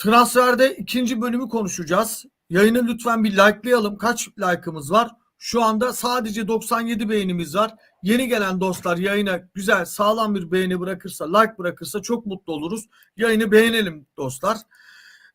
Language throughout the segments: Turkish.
Transferde ikinci bölümü konuşacağız. Yayını lütfen bir likelayalım. Kaç like'ımız var? Şu anda sadece 97 beğenimiz var. Yeni gelen dostlar yayına güzel sağlam bir beğeni bırakırsa, like bırakırsa çok mutlu oluruz. Yayını beğenelim dostlar.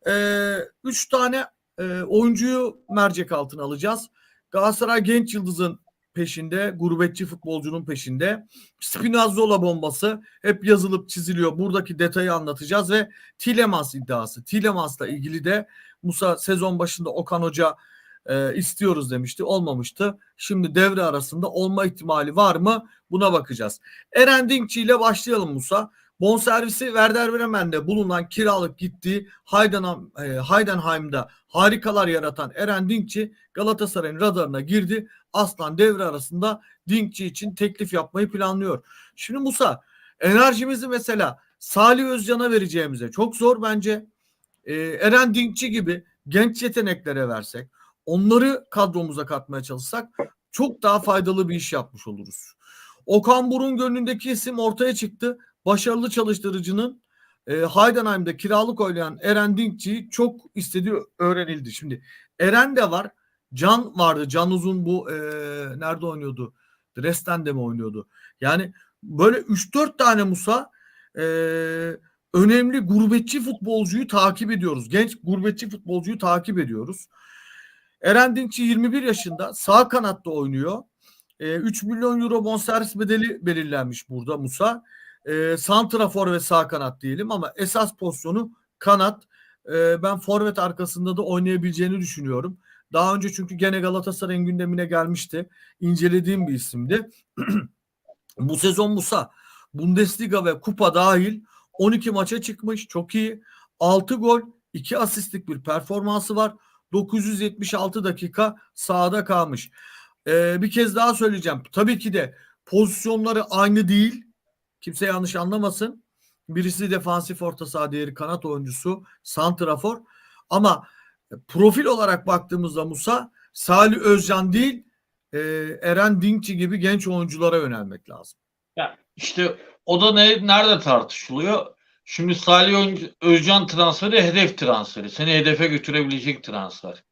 Ee, üç tane e, oyuncuyu mercek altına alacağız. Galatasaray genç yıldızın peşinde, gurbetçi futbolcunun peşinde. Spinazzola bombası hep yazılıp çiziliyor. Buradaki detayı anlatacağız ve Tilemans iddiası. Tilemans'la ilgili de Musa sezon başında Okan Hoca e, istiyoruz demişti. Olmamıştı. Şimdi devre arasında olma ihtimali var mı? Buna bakacağız. Eren Dinkçi ile başlayalım Musa. Bonservisi Werder Bremen'de bulunan kiralık gittiği Heidenheim, e, Heidenheim'da harikalar yaratan Eren Dinkçi Galatasaray'ın radarına girdi. Aslan devre arasında Dinkçi için teklif yapmayı planlıyor. Şimdi Musa enerjimizi mesela Salih Özcan'a vereceğimize çok zor bence. Ee, Eren Dinkçi gibi genç yeteneklere versek, onları kadromuza katmaya çalışsak çok daha faydalı bir iş yapmış oluruz. Okan Burun gönlündeki isim ortaya çıktı. Başarılı çalıştırıcının e, Heidenheim'de kiralık oynayan Eren Dinkçi'yi çok istediği öğrenildi. Şimdi Eren de var. Can vardı. Can Uzun bu e, nerede oynuyordu? Dresden'de mi oynuyordu? Yani böyle 3-4 tane Musa e, önemli gurbetçi futbolcuyu takip ediyoruz. Genç gurbetçi futbolcuyu takip ediyoruz. Eren Dinkçi 21 yaşında sağ kanatta oynuyor. E, 3 milyon euro bonservis bedeli belirlenmiş burada Musa. E, santrafor ve sağ kanat diyelim ama esas pozisyonu kanat. E, ben forvet arkasında da oynayabileceğini düşünüyorum. Daha önce çünkü gene Galatasaray'ın gündemine gelmişti. İncelediğim bir isimdi. Bu sezon Musa Bundesliga ve kupa dahil 12 maça çıkmış. Çok iyi. 6 gol, 2 asistlik bir performansı var. 976 dakika sahada kalmış. Ee, bir kez daha söyleyeceğim. Tabii ki de pozisyonları aynı değil. Kimse yanlış anlamasın. Birisi defansif orta saha değeri kanat oyuncusu, santrafor. Ama profil olarak baktığımızda Musa Salih Özcan değil e, Eren Dinkçi gibi genç oyunculara yönelmek lazım. Ya işte o da ne, nerede tartışılıyor? Şimdi Salih Özcan transferi hedef transferi. Seni hedefe götürebilecek transfer.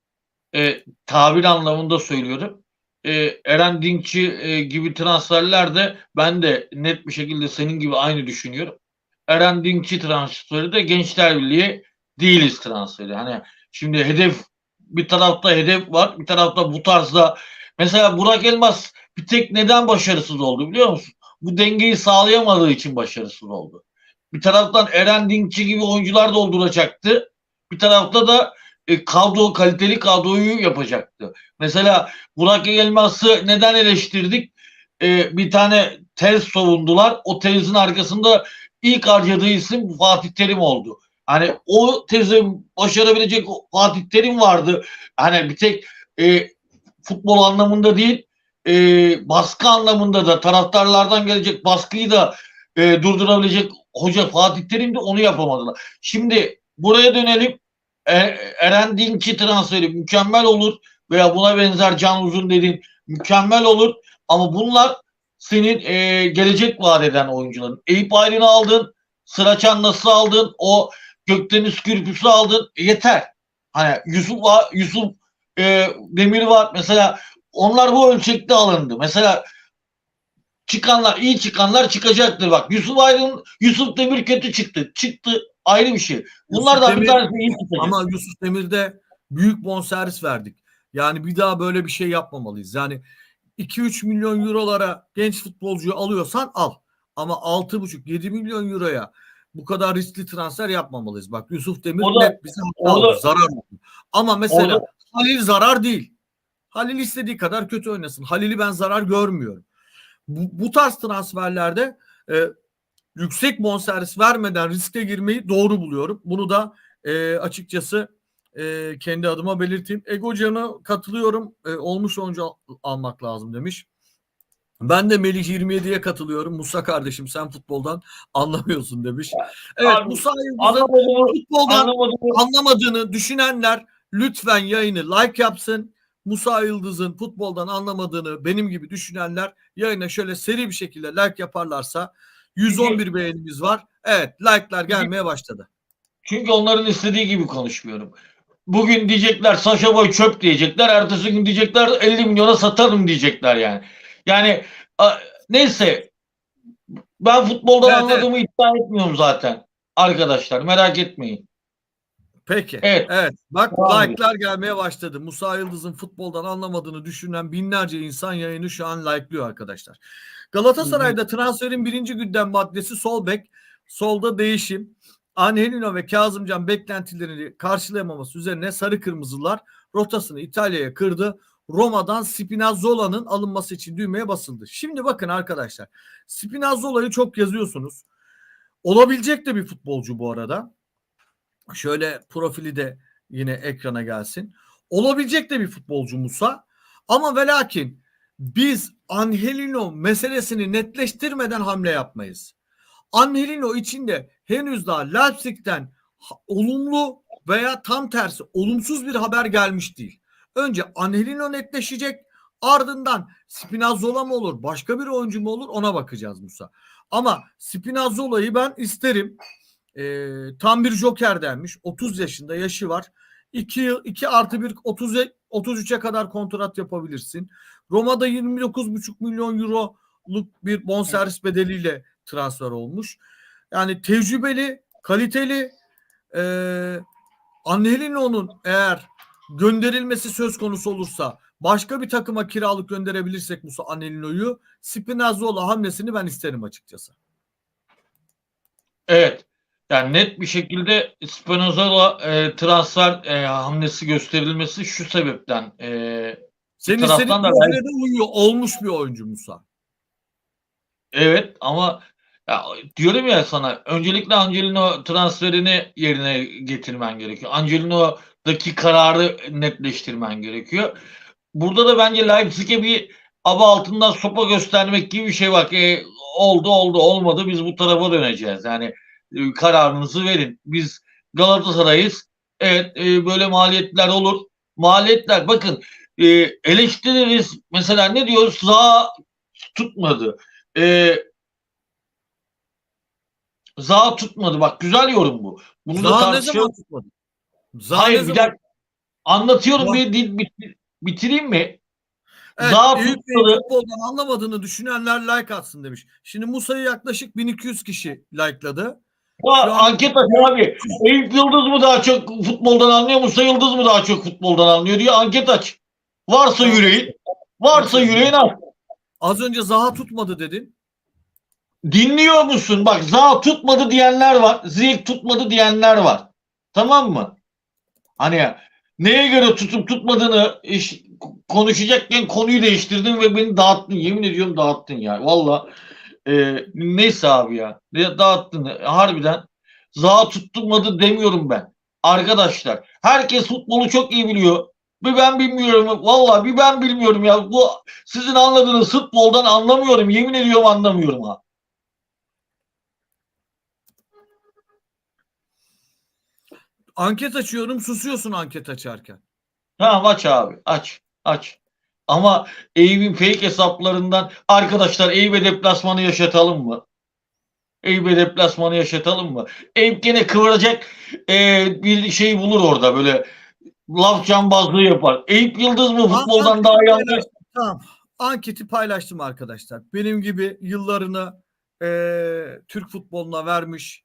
E, tabir anlamında söylüyorum. E, Eren Dinkçi e, gibi transferler de ben de net bir şekilde senin gibi aynı düşünüyorum. Eren Dinkçi transferi de Gençler Birliği değiliz transferi. Hani şimdi hedef bir tarafta hedef var, bir tarafta bu tarzda mesela Burak Elmas bir tek neden başarısız oldu biliyor musun? Bu dengeyi sağlayamadığı için başarısız oldu. Bir taraftan Eren Dinkçi gibi oyuncular dolduracaktı. Bir tarafta da e, kadro kaliteli kadroyu yapacaktı. Mesela Burak Elmas'ı neden eleştirdik? E, bir tane tez savundular. O tezin arkasında ilk harcadığı isim Fatih Terim oldu. Hani o tezi başarabilecek Fatih Terim vardı. Hani bir tek e, futbol anlamında değil e, baskı anlamında da taraftarlardan gelecek baskıyı da e, durdurabilecek hoca Fatih Terim de onu yapamadılar. Şimdi buraya dönelim. E, Eren Dink'i transferi mükemmel olur veya buna benzer Can Uzun dediğin mükemmel olur ama bunlar senin e, gelecek vaat eden oyuncuların. Eyüp Aydın'ı aldın, Sıraçan nasıl aldın, o Gökdeniz Kürpüs'ü aldın, e, yeter. Hani Yusuf var, Yusuf e, Demir var. Mesela onlar bu ölçekte alındı. Mesela çıkanlar, iyi çıkanlar çıkacaktır. Bak Yusuf Aydın, Yusuf Demir kötü çıktı. Çıktı ayrı bir şey. Bunlar da bir tanesi iyi. Ama Yusuf Demir'de büyük bonservis verdik. Yani bir daha böyle bir şey yapmamalıyız. Yani 2-3 milyon eurolara genç futbolcuyu alıyorsan al. Ama 6,5-7 milyon euroya bu kadar riskli transfer yapmamalıyız. Bak Yusuf Demir O da- net bize hata o da- oldu, zarar oldu. Ama mesela da- Halil zarar değil. Halil istediği kadar kötü oynasın. Halil'i ben zarar görmüyorum. Bu, bu tarz transferlerde e, yüksek bonservis vermeden riske girmeyi doğru buluyorum. Bunu da e, açıkçası e, kendi adıma belirteyim. Egocan'a katılıyorum. E, olmuş oyuncu al- almak lazım demiş. Ben de Melih 27'ye katılıyorum. Musa kardeşim sen futboldan anlamıyorsun demiş. Evet Abi, Musa Anlamadığımı, futboldan anlamadığımı anlamadığını düşünenler lütfen yayını like yapsın. Musa Yıldız'ın futboldan anlamadığını benim gibi düşünenler yayına şöyle seri bir şekilde like yaparlarsa 111 beğenimiz var. Evet like'lar gelmeye başladı. Çünkü onların istediği gibi konuşmuyorum. Bugün diyecekler Saşa Boy çöp diyecekler. Ertesi gün diyecekler 50 milyona satarım diyecekler yani. Yani neyse ben futboldan Evet, anladığımı iddia etmiyorum zaten. Arkadaşlar merak etmeyin. Peki. Evet. Evet. Bak Devam like'lar gelmeye başladı. Musa Yıldız'ın futboldan anlamadığını düşünen binlerce insan yayını şu an like'lıyor arkadaşlar. Galatasaray'da transferin birinci gündem maddesi sol bek. Solda değişim. Angelino ve Kazımcan beklentilerini karşılayamaması üzerine sarı kırmızılar rotasını İtalya'ya kırdı. Roma'dan Spinazzola'nın alınması için düğmeye basıldı. Şimdi bakın arkadaşlar. Spinazzola'yı çok yazıyorsunuz. Olabilecek de bir futbolcu bu arada. Şöyle profili de yine ekrana gelsin. Olabilecek de bir futbolcu Musa. Ama ve lakin biz Angelino meselesini netleştirmeden hamle yapmayız. Angelino içinde henüz daha Leipzig'ten olumlu veya tam tersi olumsuz bir haber gelmiş değil. Önce Angelino netleşecek ardından Spinazzola mı olur başka bir oyuncu mu olur ona bakacağız Musa. Ama Spinazzola'yı ben isterim. Ee, tam bir joker denmiş. 30 yaşında yaşı var. 2 yıl 2 artı 1 30 33'e kadar kontrat yapabilirsin. Roma'da 29,5 milyon euroluk bir bonservis bedeliyle transfer olmuş. Yani tecrübeli, kaliteli e, Angelino'nun eğer gönderilmesi söz konusu olursa başka bir takıma kiralık gönderebilirsek Musa Angelino'yu Spinazzola hamlesini ben isterim açıkçası. Evet. Yani net bir şekilde Spinazzola e, transfer e, hamlesi gösterilmesi şu sebepten e, Senin istediğin da de uyuyor. Olmuş bir oyuncu Musa. Evet ama ya, diyorum ya sana öncelikle Angelino transferini yerine getirmen gerekiyor. Angelino'daki kararı netleştirmen gerekiyor. Burada da bence Leipzig'e bir aba altından sopa göstermek gibi bir şey var. E, oldu oldu olmadı biz bu tarafa döneceğiz. Yani e, kararınızı verin. Biz Galatasaray'ız. Evet e, böyle maliyetler olur. Maliyetler bakın e, eleştiririz. Mesela ne diyoruz? Za tutmadı. E, Za tutmadı. Bak güzel yorum bu. Bunu da Zaha ne tartışalım. zaman tutmadı? Zaha Hayır ne bir dakika. Anlatıyorum Bak- bir dil bit- bitireyim mi? Evet, Eyüp Bey tutmadı. futboldan anlamadığını düşünenler like atsın demiş. Şimdi Musa'yı yaklaşık 1200 kişi likeladı. Ha, anket aç abi. Eyüp Yıldız mı daha çok futboldan anlıyor, Musa Yıldız mı daha çok futboldan anlıyor diye anket aç. Varsa yüreğin, varsa yüreğin at. Az önce Zaha tutmadı dedin. Dinliyor musun? Bak Zaha tutmadı diyenler var. Ziyek tutmadı diyenler var. Tamam mı? Hani neye göre tutup tutmadığını iş, konuşacakken konuyu değiştirdin ve beni dağıttın. Yemin ediyorum dağıttın ya. Valla e, neyse abi ya. Dağıttın. Harbiden Zaha tutturmadı demiyorum ben. Arkadaşlar herkes futbolu çok iyi biliyor. Bir ben bilmiyorum. Valla bir ben bilmiyorum ya. Bu sizin anladığınız futboldan anlamıyorum. Yemin ediyorum anlamıyorum ha. Anket açıyorum susuyorsun anket açarken. Tamam aç abi aç aç. Ama Eyüp'ün fake hesaplarından arkadaşlar Eyüp'e deplasmanı yaşatalım mı? Eyüp'e deplasmanı yaşatalım mı? Eyüp gene kıvıracak e, bir şey bulur orada böyle laf cambazlığı yapar. Eyüp Yıldız mı futboldan Anketi daha paylaştım. Tamam. Anketi paylaştım arkadaşlar. Benim gibi yıllarını eee, Türk futboluna vermiş,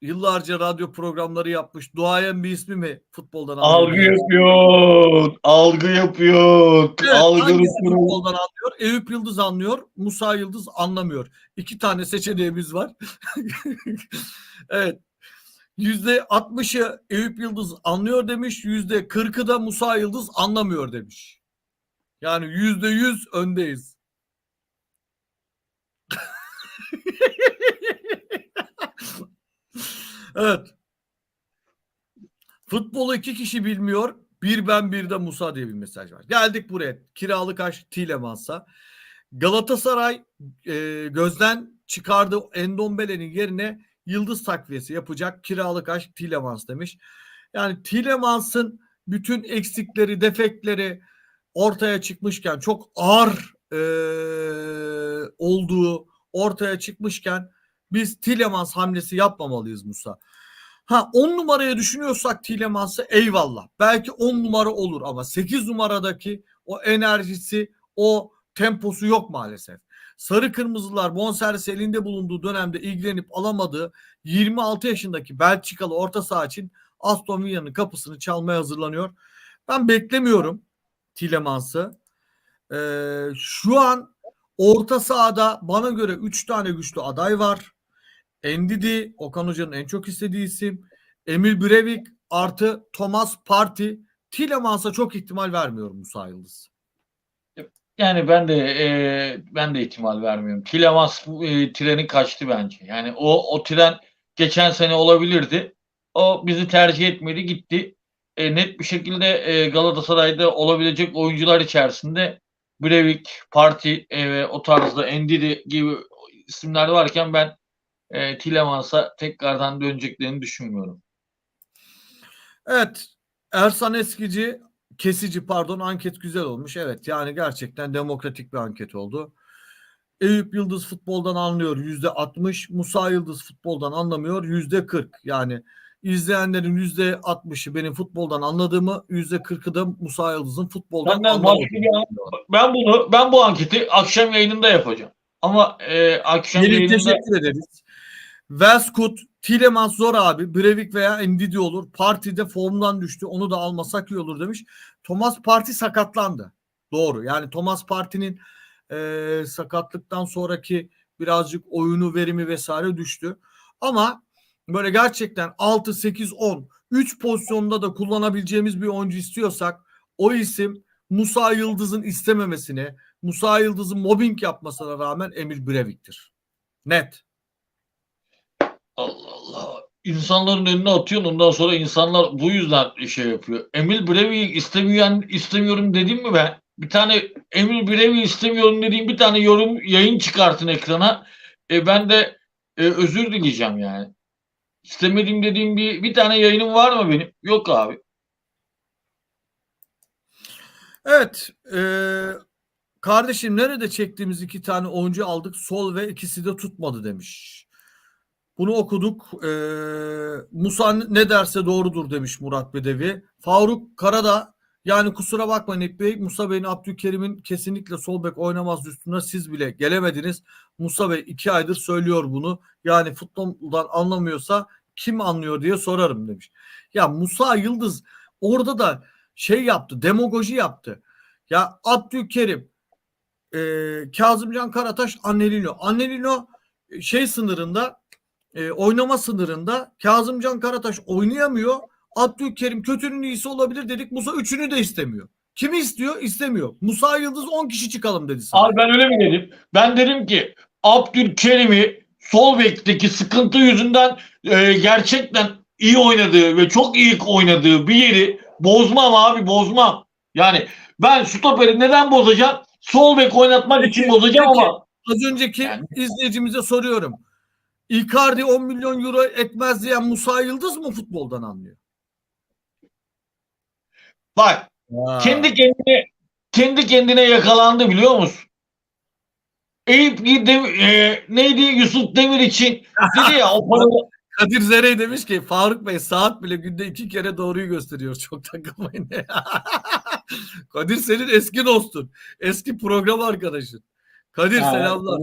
yıllarca radyo programları yapmış, duayen bir ismi mi futboldan Algı anlıyor? yapıyor. Algı yapıyor. Evet, algı hangisi yapıyor. futboldan anlıyor? Eyüp Yıldız anlıyor, Musa Yıldız anlamıyor. İki tane seçeneğimiz var. evet. Yüzde 60'ı Eyüp Yıldız anlıyor demiş. Yüzde 40'ı da Musa Yıldız anlamıyor demiş. Yani yüzde yüz öndeyiz. evet. Futbolu iki kişi bilmiyor. Bir ben bir de Musa diye bir mesaj var. Geldik buraya. Kiralık aşk Tilemans'a. Galatasaray e, gözden çıkardığı Endombele'nin yerine yıldız takviyesi yapacak. Kiralık aşk Tilemans demiş. Yani Tilemans'ın bütün eksikleri, defekleri ortaya çıkmışken çok ağır e, olduğu ortaya çıkmışken biz Tilemans hamlesi yapmamalıyız Musa. Ha 10 numaraya düşünüyorsak Tilemans'ı eyvallah. Belki 10 numara olur ama 8 numaradaki o enerjisi, o temposu yok maalesef. Sarı Kırmızılar bonservis elinde bulunduğu dönemde ilgilenip alamadığı 26 yaşındaki Belçikalı orta saha için Aston Villa'nın kapısını çalmaya hazırlanıyor. Ben beklemiyorum Tilemans'ı. Ee, şu an orta sahada bana göre 3 tane güçlü aday var. Endidi, Okan Hoca'nın en çok istediği isim. Emil Brevik artı Thomas Party. Tilemans'a çok ihtimal vermiyorum Musa Yıldız. Yani ben de e, ben de ihtimal vermiyorum. Tilemans e, treni kaçtı bence. Yani o o tren geçen sene olabilirdi. O bizi tercih etmedi gitti. E, net bir şekilde e, Galatasaray'da olabilecek oyuncular içerisinde Brevik, Parti e, o tarzda Endidi gibi isimler varken ben e, Tilemans'a tekrardan döneceklerini düşünmüyorum. Evet. Ersan Eskici kesici pardon anket güzel olmuş. Evet yani gerçekten demokratik bir anket oldu. Eyüp Yıldız futboldan anlıyor yüzde 60. Musa Yıldız futboldan anlamıyor yüzde 40. Yani izleyenlerin yüzde 60'ı benim futboldan anladığımı yüzde 40'ı da Musa Yıldız'ın futboldan başka bir ben bunu ben bu anketi akşam yayınında yapacağım. Ama e, akşam Melih yayınında teşekkür ederiz. Velskut, Tilemans zor abi. Brevik veya Ndidi olur. Partide formdan düştü. Onu da almasak iyi olur demiş. Thomas Parti sakatlandı. Doğru. Yani Thomas Parti'nin e, sakatlıktan sonraki birazcık oyunu verimi vesaire düştü. Ama böyle gerçekten 6, 8, 10 3 pozisyonda da kullanabileceğimiz bir oyuncu istiyorsak o isim Musa Yıldız'ın istememesine, Musa Yıldız'ın mobbing yapmasına rağmen Emil Brevik'tir. Net. Allah Allah. İnsanların önüne atıyorsun ondan sonra insanlar bu yüzden şey yapıyor. Emil Brevik'i istemeyen istemiyorum dedim mi ben? Bir tane Emil Brevik'i istemiyorum dediğim bir tane yorum yayın çıkartın ekrana. E, ben de e, özür dileyeceğim yani. İstemediğim dediğim bir, bir tane yayınım var mı benim? Yok abi. Evet. eee, kardeşim nerede çektiğimiz iki tane oyuncu aldık? Sol ve ikisi de tutmadı demiş. Bunu okuduk. Eee, Musa ne derse doğrudur demiş Murat Bedevi. Faruk Karada yani kusura bakmayın İlk Bey. Musa Bey'in Abdülkerim'in kesinlikle sol bek oynamaz üstüne siz bile gelemediniz. Musa Bey iki aydır söylüyor bunu. Yani futboldan anlamıyorsa kim anlıyor diye sorarım demiş. Ya Musa Yıldız orada da şey yaptı, demagoji yaptı. Ya Abdülkerim, e, Kazımcan Karataş, Annelino. Annelino e, şey sınırında, e, oynama sınırında. Kazımcan Karataş oynayamıyor. Abdülkerim kötünün iyisi olabilir dedik. Musa üçünü de istemiyor. Kimi istiyor? İstemiyor. Musa Yıldız 10 kişi çıkalım dedi sana. Abi ben öyle mi dedim? Ben dedim ki Abdülkerim'i sol bekteki sıkıntı yüzünden e, gerçekten iyi oynadığı ve çok iyi oynadığı bir yeri bozmam abi bozmam. Yani ben stoperi neden bozacağım? Sol bek oynatmak için bozacağım Peki. ama Az önceki Yani- izleyicimize soruyorum. Icardi 10 milyon euro etmez diyen Musa Yıldız mı futboldan anlıyor? bak kendi kendine kendi kendine yakalandı biliyor musun? Eyüp Dem e, neydi Yusuf Demir için dedi ya o paralı Kadir Zerey demiş ki Faruk Bey saat bile günde iki kere doğruyu gösteriyor. Çok takılmayın. Kadir senin eski dostun. Eski program arkadaşın. Kadir Ha, selamlar.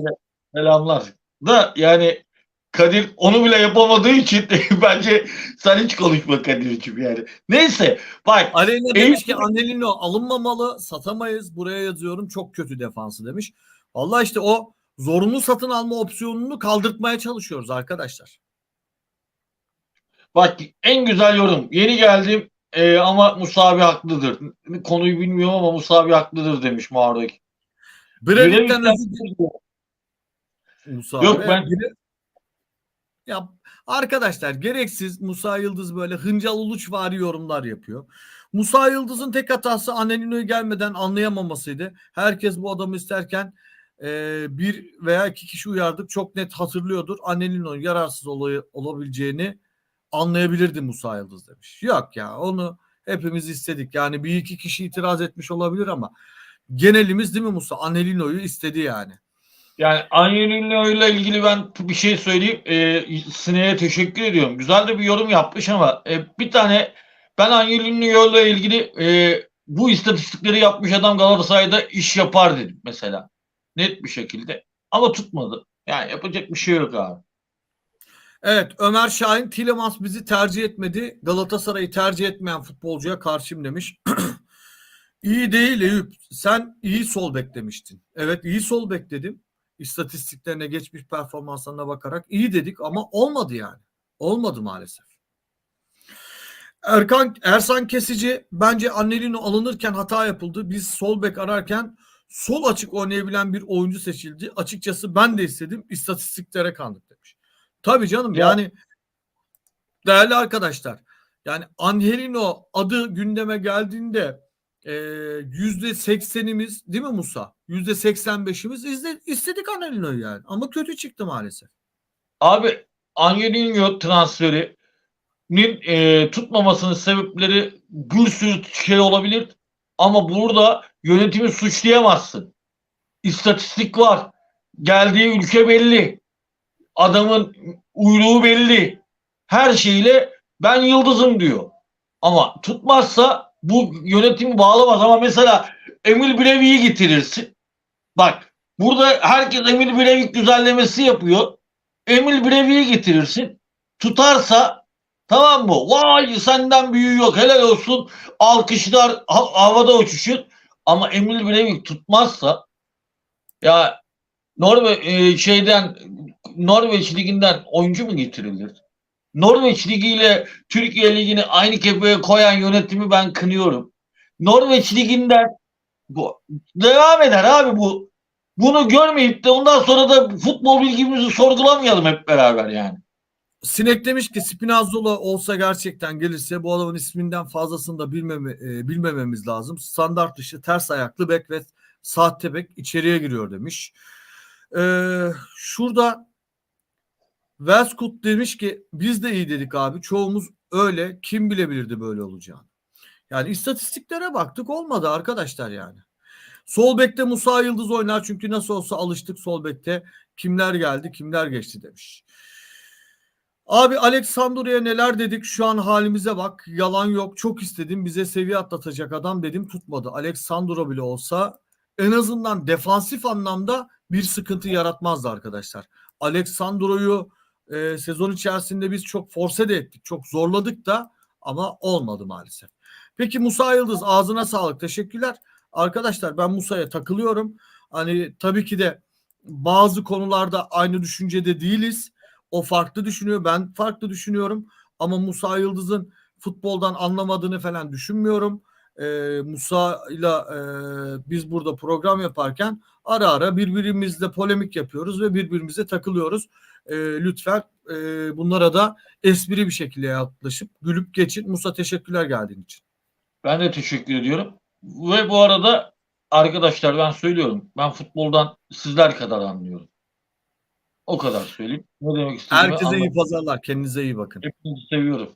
Selamlar. Da yani Kadir onu bile yapamadığı için bence sen hiç konuşma Kadir'cim yani. Neyse bak Aleyna demiş ki Anelino alınmamalı satamayız. Buraya yazıyorum çok kötü defansı demiş. Vallahi işte o zorunlu satın alma opsiyonunu kaldırtmaya çalışıyoruz arkadaşlar. bak en güzel yorum. Yeni geldim e, ama Musa abi haklıdır. Konuyu bilmiyorum ama Musa abi haklıdır demiş Mağaradaki. Brevik'ten özür dilerim Musa Yok, ben- Ya arkadaşlar gereksiz Musa Yıldız böyle hıncal uluç vari yorumlar yapıyor. Musa Yıldız'ın tek hatası Anelino'yu gelmeden anlayamamasıydı. Herkes bu adamı isterken e, bir veya iki kişi uyardık. Çok net hatırlıyordur. Anelino'nun yararsız olayı, olabileceğini anlayabilirdi Musa Yıldız demiş. Yok ya onu hepimiz istedik. Yani bir iki kişi itiraz etmiş olabilir ama genelimiz değil mi Musa? Anelino'yu istedi yani. Yani Angelino ile ilgili ben bir şey söyleyeyim. E, Sine'ye teşekkür ediyorum. Güzel de bir yorum yapmış ama e, bir tane ben Angelino ile ilgili e, bu istatistikleri yapmış adam Galatasaray'da iş yapar dedim mesela. Net bir şekilde. Ama tutmadı. Yani yapacak bir şey yok abi. Evet Ömer Şahin Tilemans bizi tercih etmedi. Galatasaray'ı tercih etmeyen futbolcuya karşıyım demiş. iyi değil Eyüp. Sen iyi sol bek demiştin. Evet iyi sol bek dedim. İstatistiklerine geçmiş performanslarına bakarak iyi dedik ama olmadı yani. Olmadı maalesef. Erkan Ersan Kesici bence Annelino alınırken hata yapıldı. Biz sol bek ararken sol açık oynayabilen bir oyuncu seçildi. Açıkçası ben de istedim. İstatistiklere kandık demiş. Tabii canım Ya- yani değerli arkadaşlar yani Angelino adı gündeme geldiğinde yüzde seksenimiz değil mi Musa? Yüzde seksen beşimiz istedik Angelino'yu yani ama kötü çıktı maalesef. Abi Angelino transferinin e, tutmamasının sebepleri bir sürü şey olabilir. Ama burada yönetimi suçlayamazsın. İstatistik var. Geldiği ülke belli. Adamın uyruğu belli. Her şeyle ben yıldızım diyor. Ama tutmazsa bu yönetimi bağlamaz. Ama mesela Emil Brevik'i getirirsin. Bak burada herkes Emil Brevik düzenlemesi yapıyor. Emil Brevik'i getirirsin. Tutarsa tamam mı? Vay senden büyüğü yok helal olsun. Alkışlar ha- havada uçuşur. Ama Emil Brevik tutmazsa ya Norve e, şeyden Norveç liginden oyuncu mu getirilir? Norveç Ligi ile Türkiye Ligi'ni aynı kefeye koyan yönetimi ben kınıyorum. Norveç Ligi'nden bu devam eder abi bu. Bunu görmeyip de ondan sonra da futbol bilgimizi sorgulamayalım hep beraber yani. Sinek demiş ki Spinazzola olsa gerçekten gelirse bu adamın isminden fazlasını da bilmeme, e, bilmememiz lazım. Standart dışı ters ayaklı bek ve sahte bek içeriye giriyor demiş. Ee, şurada Velskut demiş ki biz de iyi dedik abi. Çoğumuz öyle. Kim bilebilirdi böyle olacağını. Yani istatistiklere baktık olmadı arkadaşlar yani. Sol bekte Musa Yıldız oynar çünkü nasıl olsa alıştık sol bekte. Kimler geldi kimler geçti demiş. Abi Aleksandro'ya neler dedik şu an halimize bak. Yalan yok çok istedim bize seviye atlatacak adam dedim tutmadı. Aleksandro bile olsa en azından defansif anlamda bir sıkıntı yaratmazdı arkadaşlar. Aleksandro'yu e, sezon içerisinde biz çok force de ettik. Çok zorladık da ama olmadı maalesef. Peki Musa Yıldız ağzına sağlık. Teşekkürler. Arkadaşlar ben Musa'ya takılıyorum. Hani tabii ki de bazı konularda aynı düşüncede değiliz. O farklı düşünüyor. Ben farklı düşünüyorum. Ama Musa Yıldız'ın futboldan anlamadığını falan düşünmüyorum. Ee, Musa ile e, biz burada program yaparken ara ara birbirimizle polemik yapıyoruz ve birbirimize takılıyoruz. Ee, lütfen e, bunlara da espri bir şekilde yaklaşıp gülüp geçin. Musa teşekkürler geldiğin için. Ben de teşekkür ediyorum. Ve bu arada arkadaşlar ben söylüyorum. Ben futboldan sizler kadar anlıyorum. O kadar söyleyeyim. Ne demek istediğimi Herkese iyi pazarlar. Kendinize iyi bakın. Hepinizi seviyorum.